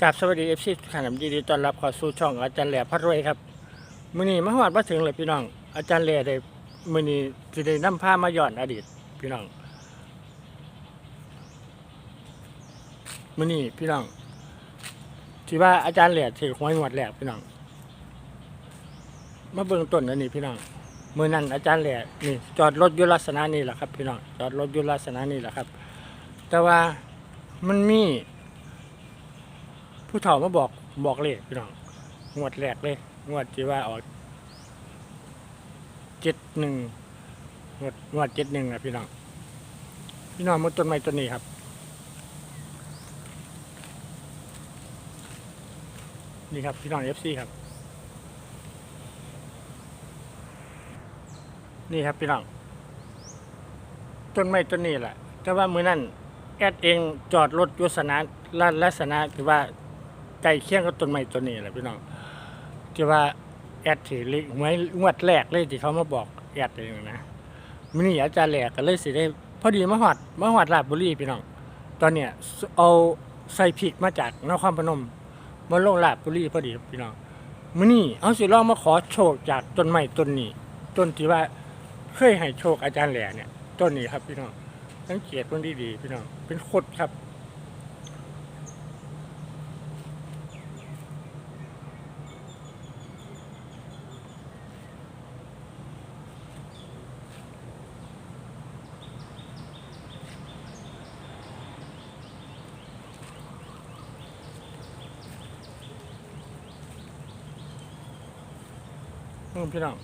กราบสวัสดีเอฟซีทุกท่านครับยินดีต้อนรับเข้าสู่ช่องอาจารย์แหล่พัดรวยครับมื้อนี้มาฮอดมาถึงเลยพี่น้อง อาจารย์แหล่ได้มื้อนี้สิได้นำพามาย้อนอดีตพี่น้องมื้อนี้พี่น้องที่ว่าอาจารย์แหล่ถือหวยงวดแรกพี่น้องมาเบิ่งต้นอันนี้พี่น้องมื้อนั้นอาจารย์แหล่นี่ จอดรถยู่ลักษณะนี้แหละครับ พี่น้องจอดรถยู่ลักษณะนี้แหละครับ แต่ว่ามันมี ผู้เฒ่ามาบอกบอกเลขพี่น้องงวดแรกเลยงวดที่ว่าออกเจ็ดหนึ่งงวดงวดเจ็ดหนึ่งอะพี่น้องพี่น้องมุดต้นไม้ต้นนี้ครับนี่ครับพี่น้องเอฟซีครับ นี่ครับพี่น้องต้นไม้ต้นนี้แหละแต่ว่ามือนั่นแอดเองจอดรถยุสนาลักษณะที่ว่า กล้เคียงกับต้นไม้ต้นนี้แหละพี่น้องที่ว่าแอดถือเลขหวยงวดแรกเลยที่เขามาบอกแอดเองนะมินี่อาจารย์แหลกก็เลยสิได้ พอดีมาหอดมาหอดราชบุรีพี่น้อง ตอนเนี้ยเอาใส่พริกมาจากนครพนมมาลงราชบุรีพอดีพี่น้องมินี่เอาสิลองมาขอโชคจากต้นไม้ต้นนี้ต้นที่ว่าเคยให้โชคอาจารย์แหลกเนี่ยต้นนี้ครับพี่น้องสังเกตต้นดีๆพี่น้องเป็นโคดครับ พี่น้อง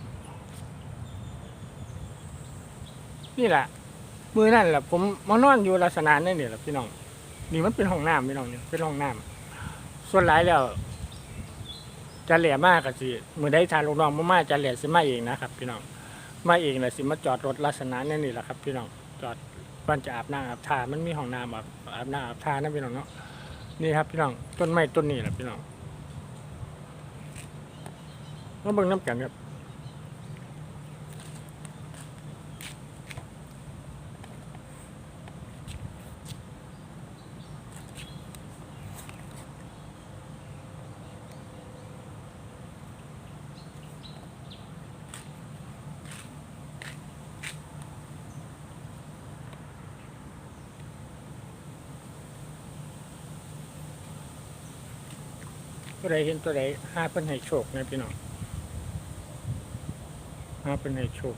นี่แหละ มือนั่นแหละผมมานอนอยู่ลักษณะนั่นนี่แหละพี่น้อง นี่มันเป็นห้องน้ำพี่น้องเนี่ยเป็นห้องน้ำส่วนหลายแล้วจะเหลี่ยมากกับสิมือได้ทานลูกน้องมามาจะเหลี่ยสิมาเองนะครับ พี่น้อง มาเองแหละสิมาจอดรถลักษณะนั่นนี่แหละครับ พี่น้อง จอดบ้านจะอาบน้ำอาบท่ามันมีห้องน้ำอาบอาบน้ำอาบท่านะพี่น้องเนาะ นี่ครับ พี่น้อง ต้นไม้ต้นนี้แหละพี่น้องมาเบิ่งน้ำกันครับ ตัวใดเห็นตัวใดห้าเป็นให้โชคนะพี่น้องห้าเป็นให้โชค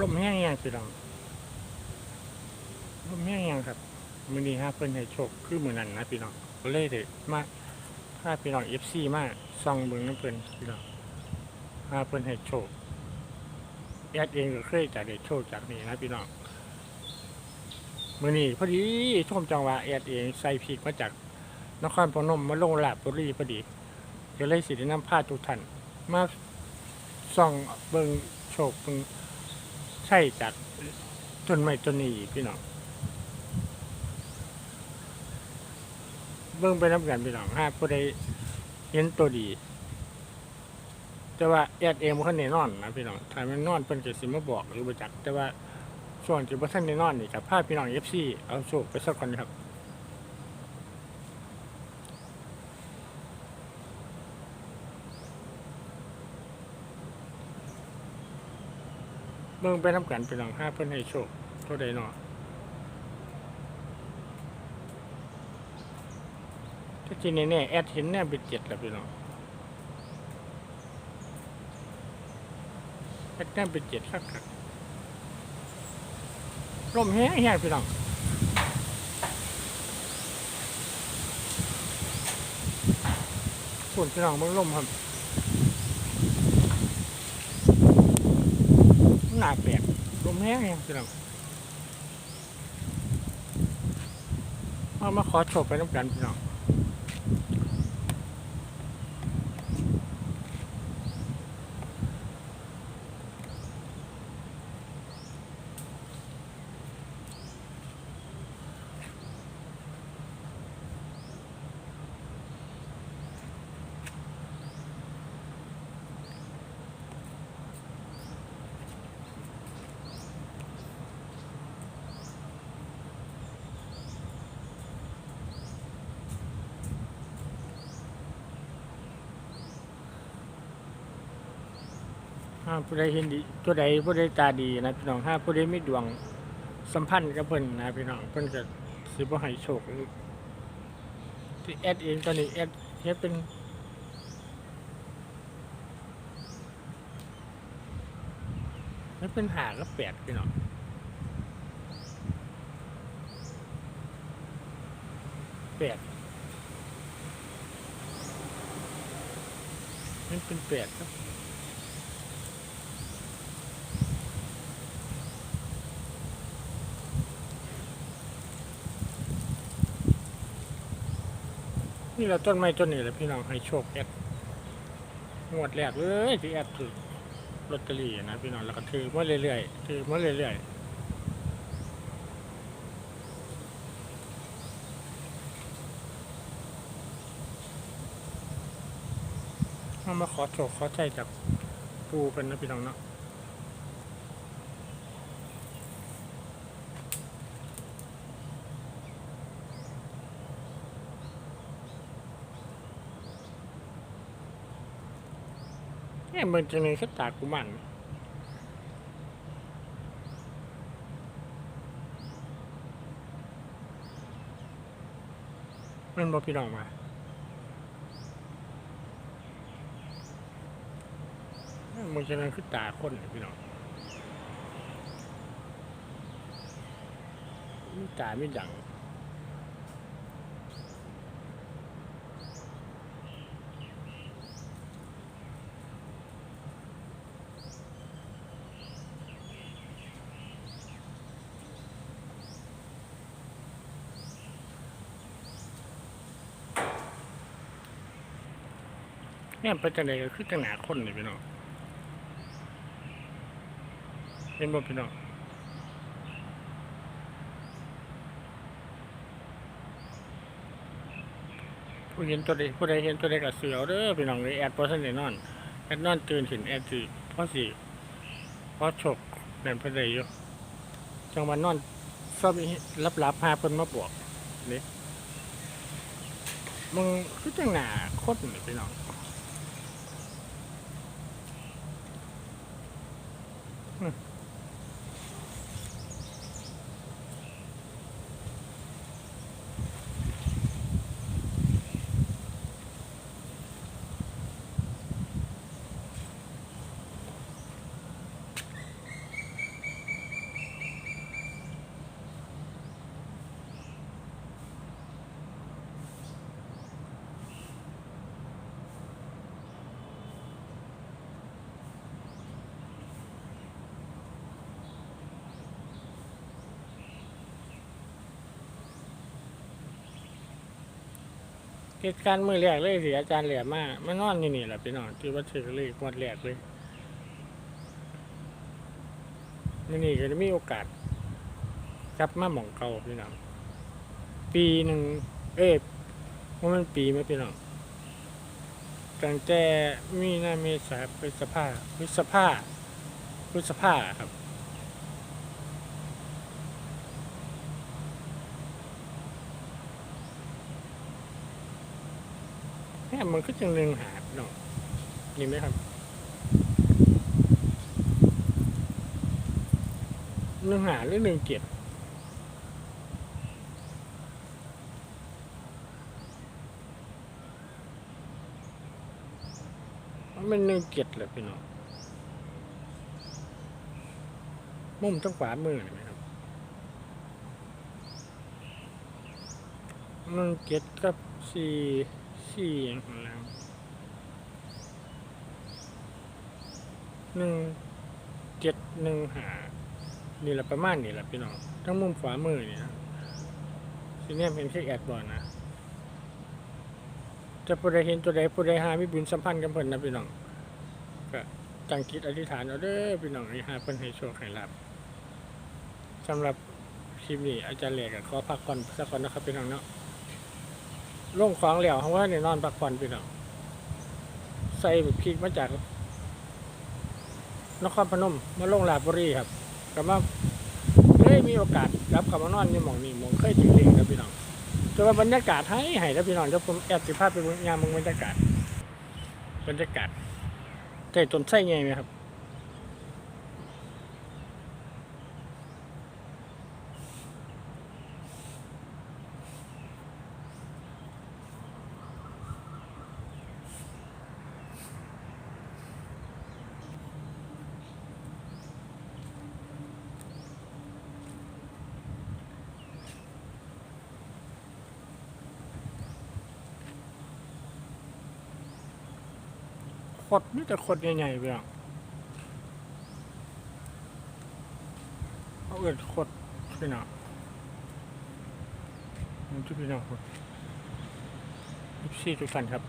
ลมแห้งยังพี่น้อง แม่ยังครับมือนี้ฮะเพิ่นให้โชคคือมือนั้นนะพี่น้องเลยเด็มาถ้าพี่น้องเอฟซีมาซองเบิ่งน้ำเพิ่นพี่น้องฮาเพิ่นให้โชคแอดเองก็เคยจะได้โชคจากนี่นะพี่น้องมือนี้พอดีช่วงจังหวะแอดเองใส่พริกมาจากนครพนมมาลงลาดบุรีพอดีก็เลยสิได้นำพาทุกท่านมาส่องเบิ่งโชคเบิ่งใช่จากต้นไม้ต้นนี้พี่น้อง เบิ่งไปน้ำกันพี่น้องห้าผู้ใดเห็นตัวดี แต่ว่าแอดเองบ่ทันนอนนะพี่น้องถ้ามันนอนเพิ่นก็สิมาบอกหรือบ่จักแต่ว่าช่วงที่บ่ทันได้นอนนี่ก็พาพพี่น้อง FC เอาโชคไปสักคนครับเบิ่งไปน้ำกันพี่น้องห้าเพิ่นให้โชคเท่าใดเนาะ ถ้าจริงแน่แอดเห็นแน่เป็นเจ็ดแล้วพี่น้องแอดแน่เป็นเจ็ดคักครับลมแห้งแห้งพี่น้องฝุ่นพี่น้องมันลมครับหนาแปลกลมแห้งแห้งพี่น้องมามาขอโชคไปน้ำกันพี่น้อง ห้าผู้ใดเห็นดีผู้ใดผู้ใดตาดีนะพี่น้องห้าผู้ใดมีดวงสัมพันธ์กับเพิ่นนะพี่น้องเพิ่นก็สิบ่ให้โชคที่แอดเองตอนนี้แอดเฮ็ดเป็นเฮ็ดเป็นหากับแปดพี่น้องแปดมันเป็นแปดครับ นี่เราต้นไม้ต้นนี้แหละพี่น้องให้โชคแอดงวดแรกเลยที่แอดถือลอตเตอรี่นะพี่น้องแล้วก็ถือมาเรื่อยๆถือมาเรื่อยๆเอามาขอโชคขอใจจากปูเป็นนะพี่น้องเนาะ เมันจะมีแค่ตากุมันมันบอกพี่น้องมามันจะนั่นคือตาคนน่ะพี่น้องมีตาไม่ดัง เนี่ยเป็นจังไดก็คือจังหนาคนเลยพี่น้องเห็นบ่พี่น้องผู้เห็นตัวใดผู้ใดเห็นตัวใดก็เสือเด้อพี่น้องเลยแอดพอสันได้นอนแอดนอนตื่นขึ้นแอดสิพอสิพอฉกนั่นเพิ่นได้อยู่จังหวันนอนซอบรับรับๆหาเพิ่นมาบอกนี่มึงคือจังหนาคนนี่พี่น้อง เหตุการณ์มือแรกเลยสิอาจารย์เหลี่ยมากมานอนนี่นี่แหละพี่น้องที่วัดเชกเลยงวดแรกเลยนี่นี่ก็จะมีโอกาสกลับมาหมองเก่าพี่น้องปีหนึ่งเอ๊ะว่ามันปีไหมพี่น้องตั้งแต่มีนาเมษาพฤษภาพฤษภาพฤษภาครับ เนี่ย มันก็จังหนึ่งหาดเนาะนี่ไหมครับหนึ่งหาหรือหนึ่งเจ็ดมันเป็นหนึ่งเจ็ดแหละพี่น้องมุมต้องขวามือเห็นไหมครับหนึ่งเจ็ดกับสี่ สี่อย่างของเราหนึ่งเจ็ดหนึ่งหานี่แหละประมาณนี่แหละพี่น้องทั้งมุมขวามือเนี่ยนะทีนี้เป็นแค่แอดบอลนะจะผู้ใดเห็นตัวใดผู้ใดหามีบุญสัมพันธ์กันเพิ่นนะพี่น้องก็จังคิดอธิษฐานเอาเด้อพี่น้องให้หาเพิ่นให้โชคให้ลาบสำหรับคลิปนี้อาจารย์เหล็กขอพักผ่อนสักก่อนนะครับพี่น้องเนาะ ลงของเหลวเพราะว่าในนอนพักผ่อนพี่น้องใส่แบบพริกมาจากนครพนมมาลงลาดบุรีครับก็มาเฮ้ยมีโอกาสรับกลับมานอนในหมองนี่หมองเคยถึงเองครับพี่น้องแต่ว่าบรรยากาศให้ให้ครับพี่น้องเดี๋ยวผมแอบสิภาพไปงยามมึงบรรยากาศบรรยากาศใจต้นไส้ไงไหมครับ ดนี่แต่ขดใหญ่ๆไปอะเอาเอิดขดพี่น้องนี่ทุกพี่น้องคนยิบซี่ทุกท่านครับ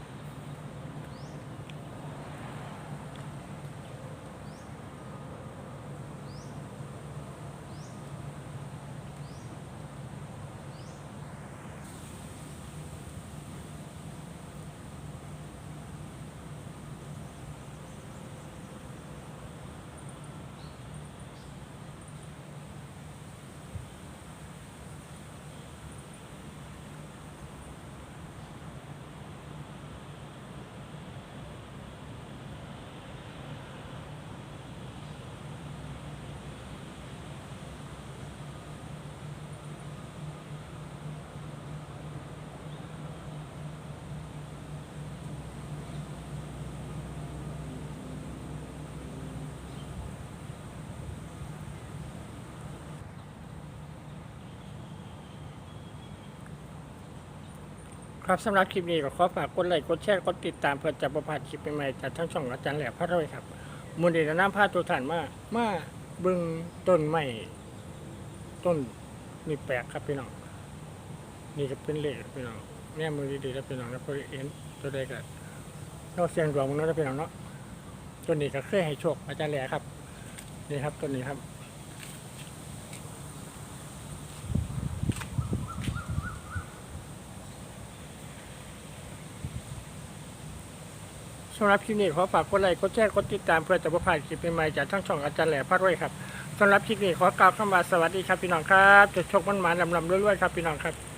ครับสำหรับคลิปนี้ก็ขอฝากกดไลค์กดแชร์กดติดตามเพื่อจะประพาดคลิปใหม่ๆจากทั้งช่องอาจารย์แหลมพระรวยครับมูลเดชน้ำพาตัวฐานมามาเบึงต้นไม้ต้นนี่แปลกครับพี่น้องนี่ก็เป็นเลขพี่น้องแง่มือดีๆแล้วพี่น้องแล้วพอเห็นตัวใดก็นอกเสียงดวงมันเนาะพี่น้องเนาะต้นนี้ก็เคยให้โชคอาจารย์แหลมครับนี่ครับต้นนี้ครับ สำห รับคลิปนี้ขอฝากกดไลค์กดแชร์กดติดตามเพื่อจะประพลาดคลิปใหม่ๆจากทั้งช่องอาจารย์แหล่พระรวยครับสำหรับคลิปนี้ขอกล่าวคำว่าสวัสดีครับพี่น้องครับจะโชคมันหมานลำลำรวยๆครับพี่น้องครับ